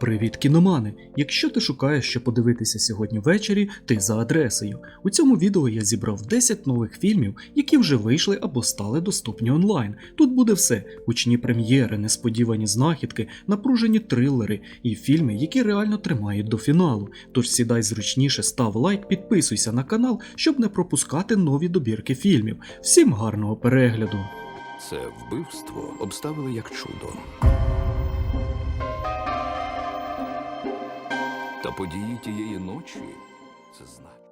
Привіт, кіномани! Якщо ти шукаєш, що подивитися сьогодні ввечері, ти за адресою. У цьому відео я зібрав 10 нових фільмів, які вже вийшли або стали доступні онлайн. Тут буде все: гучні прем'єри, несподівані знахідки, напружені трилери і фільми, які реально тримають до фіналу. Тож сідай зручніше, став лайк, підписуйся на канал, щоб не пропускати нові добірки фільмів. Всім гарного перегляду! Це вбивство обставили як чудо. Події тієї ночі це знак.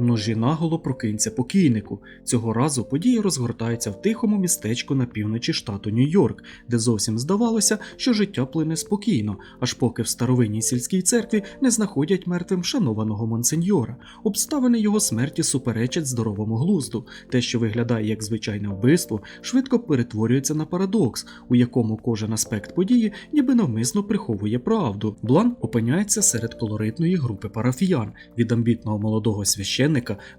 Ножі наголо прокинься покійнику. Цього разу події розгортаються в тихому містечку на півночі штату Нью-Йорк, де зовсім здавалося, що життя плине спокійно, аж поки в старовинній сільській церкві не знаходять мертвим шанованого монсеньора. Обставини його смерті суперечать здоровому глузду. Те, що виглядає як звичайне вбивство, швидко перетворюється на парадокс, у якому кожен аспект події ніби навмисно приховує правду. Блан опиняється серед колоритної групи парафіян від амбітного молодого священника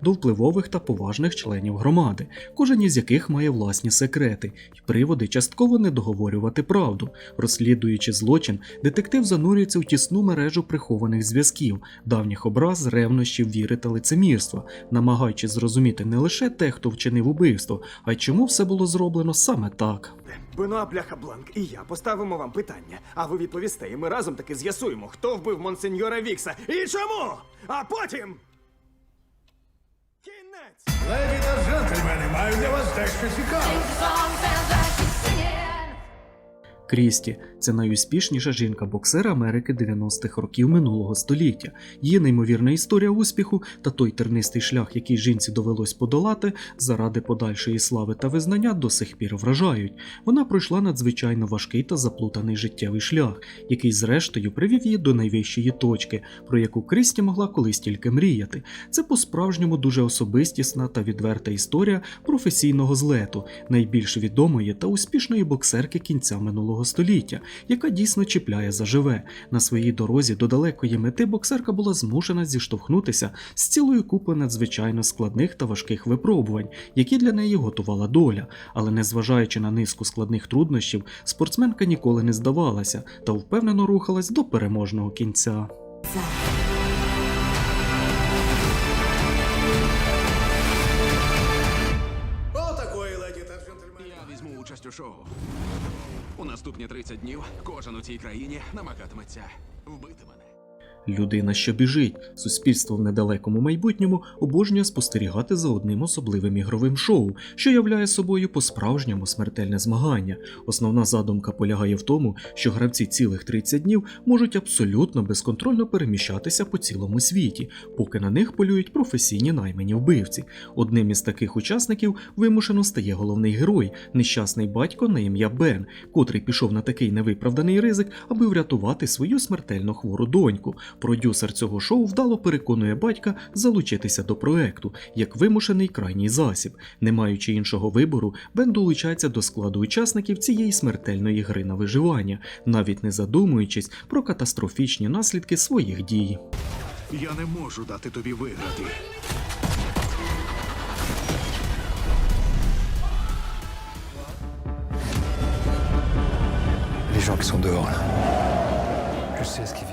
до впливових та поважних членів громади, кожен із яких має власні секрети і приводи частково не договорювати правду. Розслідуючи злочин, детектив занурюється в тісну мережу прихованих зв'язків, давніх образ, ревнощів, віри та лицемірства, намагаючись зрозуміти не лише те, хто вчинив убивство, а й чому все було зроблено саме так. Бенуа Бляха Бланк і я поставимо вам питання, а ви відповісте, і ми разом таки з'ясуємо, хто вбив монсеньора Вікса і чому. А потім. Кінець! Леді та джентльмени, маю для вас дещо цікаве. Крісті це найуспішніша жінка-боксер Америки 90-х років минулого століття. Її неймовірна історія успіху та той тернистий шлях, який жінці довелось подолати заради подальшої слави та визнання, до сих пір вражають. Вона пройшла надзвичайно важкий та заплутаний життєвий шлях, який, зрештою, привів її до найвищої точки, про яку Крісті могла колись тільки мріяти. Це по-справжньому дуже особистісна та відверта історія професійного злету, найбільш відомої та успішної боксерки кінця минулого століття, яка дійсно чіпляє заживе. На своїй дорозі до далекої мети боксерка була змушена зіштовхнутися з цілою купою надзвичайно складних та важких випробувань, які для неї готувала доля. Але незважаючи на низку складних труднощів, спортсменка ніколи не здавалася та впевнено рухалась до переможного кінця. Отакої, леді та джентльмени. Я візьму участь у шоу. У наступні 30 днів кожен у цій країні намагатиметься вбити мене. Людина, що біжить, суспільство в недалекому майбутньому обожнює спостерігати за одним особливим ігровим шоу, що являє собою по-справжньому смертельне змагання. Основна задумка полягає в тому, що гравці цілих 30 днів можуть абсолютно безконтрольно переміщатися по цілому світі, поки на них полюють професійні наймені вбивці. Одним із таких учасників вимушено стає головний герой, нещасний батько на ім'я Бен, котрий пішов на такий невиправданий ризик, аби врятувати свою смертельно хвору доньку. Продюсер цього шоу вдало переконує батька залучитися до проекту як вимушений крайній засіб. Не маючи іншого вибору, Бен долучається до складу учасників цієї смертельної гри на виживання, навіть не задумуючись про катастрофічні наслідки своїх дій. Я не можу дати тобі виграти. Les gens qui sont dehors là. Je sais ce qu'ils vivent.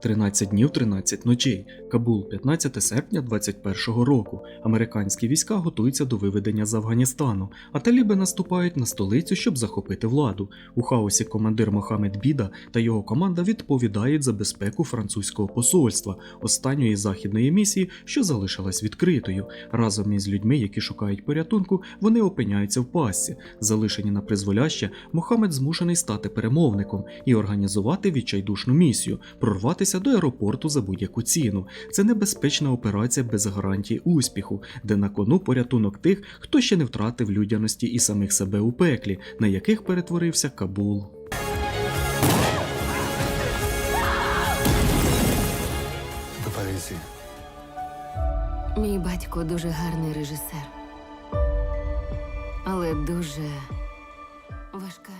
13 днів 13 ночей. Кабул, 15 серпня 21 року. Американські війська готуються до виведення з Афганістану, а таліби наступають на столицю, щоб захопити владу. У хаосі командир Мохамед Біда та його команда відповідають за безпеку французького посольства, останньої західної місії, що залишилась відкритою. Разом із людьми, які шукають порятунку, вони опиняються в пастці. Залишені на призволяще, Мохамед змушений стати перемовником і організувати відчайдушну місію, прорватися до аеропорту за будь-яку ціну. Це небезпечна операція без гарантії успіху, де на кону порятунок тих, хто ще не втратив людяності і самих себе у пеклі, на яких перетворився Кабул. Мій батько дуже гарний режисер, але дуже важка.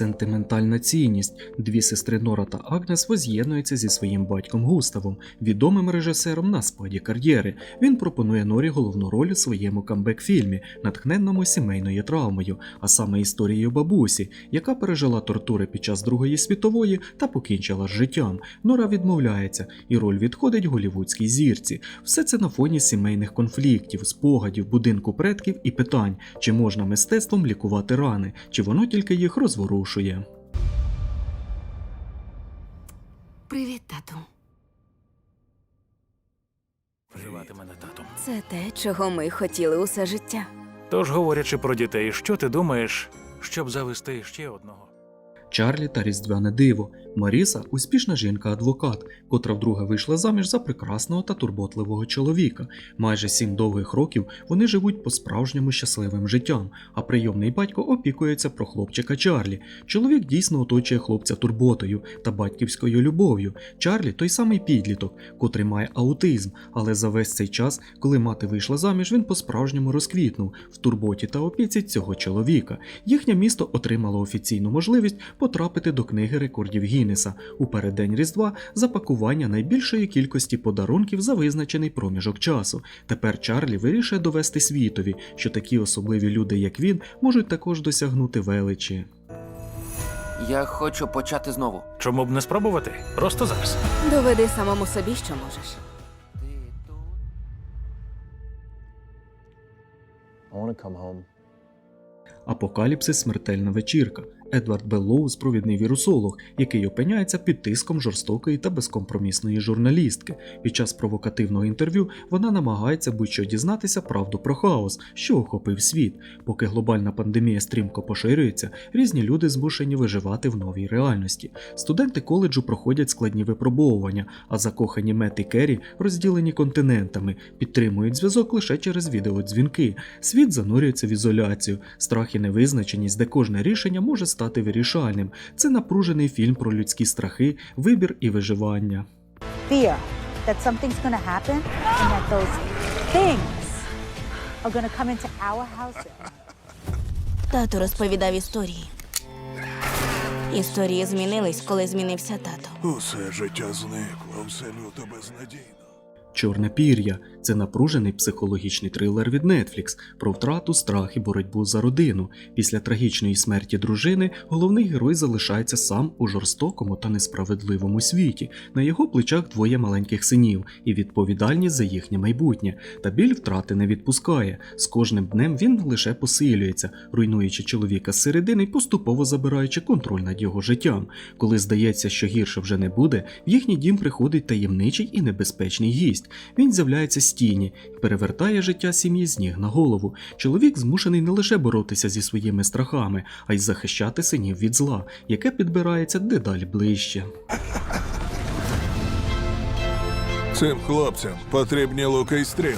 Сентиментальна цінність. Дві сестри Нора та Агнес воз'єднуються зі своїм батьком Густавом, відомим режисером на спаді кар'єри. Він пропонує Норі головну роль у своєму камбек-фільмі, натхненному сімейною травмою, а саме історією бабусі, яка пережила тортури під час Другої світової та покінчила з життям. Нора відмовляється, і роль відходить голівудській зірці. Все це на фоні сімейних конфліктів, спогадів, будинку предків і питань, чи можна мистецтвом лікувати рани, чи воно тільки їх розворушує. Привіт, тату. Звати мене татом. Це те, чого ми хотіли усе життя. Тож, говорячи про дітей, що ти думаєш, щоб завести ще одного? Чарлі та Різдвяне диво. Маріса успішна жінка-адвокат, котра вдруге вийшла заміж за прекрасного та турботливого чоловіка. Майже сім довгих років вони живуть по-справжньому щасливим життям, а прийомний батько опікується про хлопчика Чарлі. Чоловік дійсно оточує хлопця турботою та батьківською любов'ю. Чарлі той самий підліток, котрий має аутизм, але за весь цей час, коли мати вийшла заміж, він по-справжньому розквітнув в турботі та опіці цього чоловіка. Їхнє місто отримало офіційну можливість потрапити до книги рекордів Гіннеса у переддень Різдва за пакування найбільшої кількості подарунків за визначений проміжок часу. Тепер Чарлі вирішує довести світові, що такі особливі люди, як він, можуть також досягнути величі. Я хочу почати знову. Чому б не спробувати? Просто зараз. Доведи самому собі, що можеш. I come home. Апокаліпсис смертельна вечірка. Едвард Беллоус – провідний вірусолог, який опиняється під тиском жорстокої та безкомпромісної журналістки. Під час провокативного інтерв'ю вона намагається будь-що дізнатися правду про хаос, що охопив світ. Поки глобальна пандемія стрімко поширюється, різні люди змушені виживати в новій реальності. Студенти коледжу проходять складні випробовування, а закохані Мет і Керрі, розділені континентами, підтримують зв'язок лише через відеодзвінки. Світ занурюється в ізоляцію, страх і невизначеність, де кожне рішення може стати вирішальним. Це напружений фільм про людські страхи, вибір і виживання. fear that something's to happen and that those things are to come into our house. Тато розповідав історії. Історії змінились, коли змінився тато. Усе життя зникло, все люто безнадійно. Чорне пір'я це напружений психологічний трилер від Netflix про втрату, страх і боротьбу за родину. Після трагічної смерті дружини головний герой залишається сам у жорстокому та несправедливому світі. На його плечах двоє маленьких синів і відповідальність за їхнє майбутнє. Та біль втрати не відпускає. З кожним днем він лише посилюється, руйнуючи чоловіка зсередини поступово забираючи контроль над його життям. Коли здається, що гірше вже не буде, в їхній дім приходить таємничий і небезпечний гість. Він з'являється з тіні і перевертає життя сім'ї з ніг на голову. Чоловік змушений не лише боротися зі своїми страхами, а й захищати синів від зла, яке підбирається дедалі ближче. Цим хлопцям потрібні луки й стріли.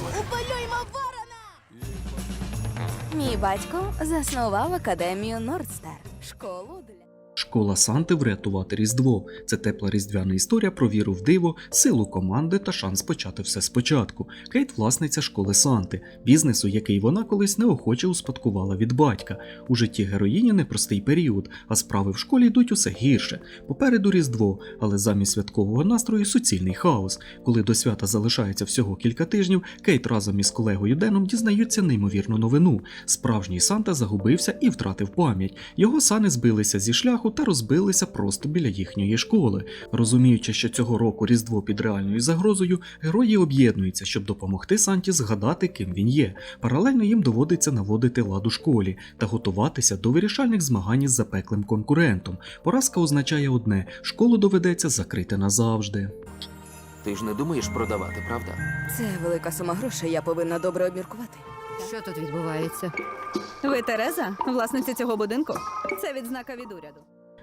Мій батько заснував академію Нордстар. Школу для. Школа Санти врятувати Різдво. Це тепла різдвяна історія про віру в диво, силу команди та шанс почати все спочатку. Кейт власниця школи Санти, бізнесу, який вона колись неохоче успадкувала від батька. У житті героїні непростий період, а справи в школі йдуть усе гірше. Попереду Різдво, але замість святкового настрою суцільний хаос. Коли до свята залишається всього кілька тижнів, Кейт разом із колегою Деном дізнаються неймовірну новину. Справжній Санта загубився і втратив пам'ять. Його сани збилися зі шляху та розбилися просто біля їхньої школи. Розуміючи, що цього року Різдво під реальною загрозою, герої об'єднуються, щоб допомогти Санті згадати, ким він є. Паралельно їм доводиться наводити лад у школі та готуватися до вирішальних змагань із запеклим конкурентом. Поразка означає одне: школу доведеться закрити назавжди. Ти ж не думаєш продавати, правда? Це велика сума грошей, я повинна добре обміркувати. Що тут відбувається? Ви Тереза, власниця цього будинку? Це відзнака від уряду.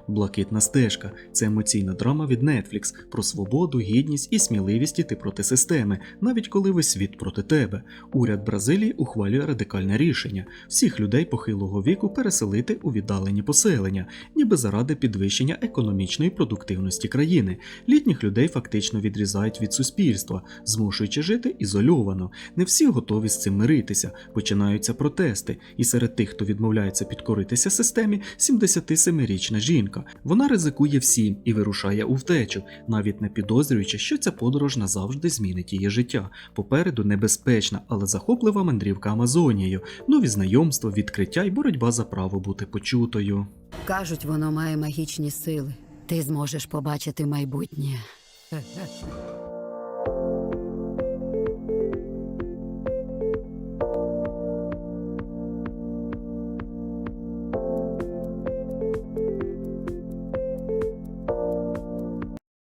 Блакитна стежка це емоційна драма від Netflix про свободу, гідність і сміливість іти проти системи, навіть коли весь світ проти тебе. Уряд Бразилії ухвалює радикальне рішення всіх людей похилого віку переселити у віддалені поселення, ніби заради підвищення економічної продуктивності країни. Літніх людей фактично відрізають від суспільства, змушуючи жити ізольовано. Не всі готові з цим миритися. Починаються протести, і серед тих, хто відмовляється підкоритися системі, 77-річна жінка. Вона ризикує всім і вирушає у втечу, навіть не підозрюючи, що ця подорож назавжди змінить її життя. Попереду небезпечна, але захоплива мандрівка Амазонією, нові знайомства, відкриття і боротьба за право бути почутою. Кажуть, воно має магічні сили. Ти зможеш побачити майбутнє.